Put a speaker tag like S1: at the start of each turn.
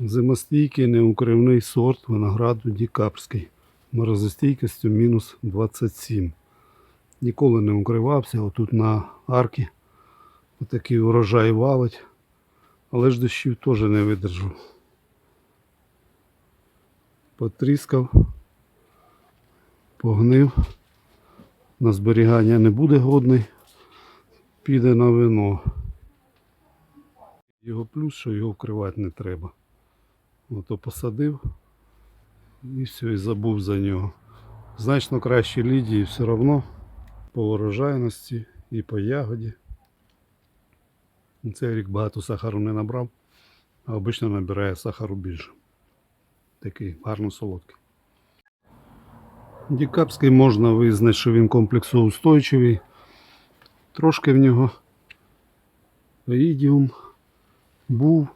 S1: Зимостійкий неукривний сорт винограду Дікапрський. Морозостійкістю мінус 27. Ніколи не укривався. Отут на аркі отакий урожай валить. Але ж дощів теж не видержав. Потріскав, погнив. На зберігання не буде годний. Піде на вино. Його плюс, що його вкривати не треба. Ото посадив і все, і забув за нього. Значно кращі лідії все одно по урожайності і по ягоді. Цей рік багато сахару не набрав, а обично набирає сахару більше. Такий гарно солодкий. Дікапський можна визнати, що він комплексоустойчивий. Трошки в нього оїдіум був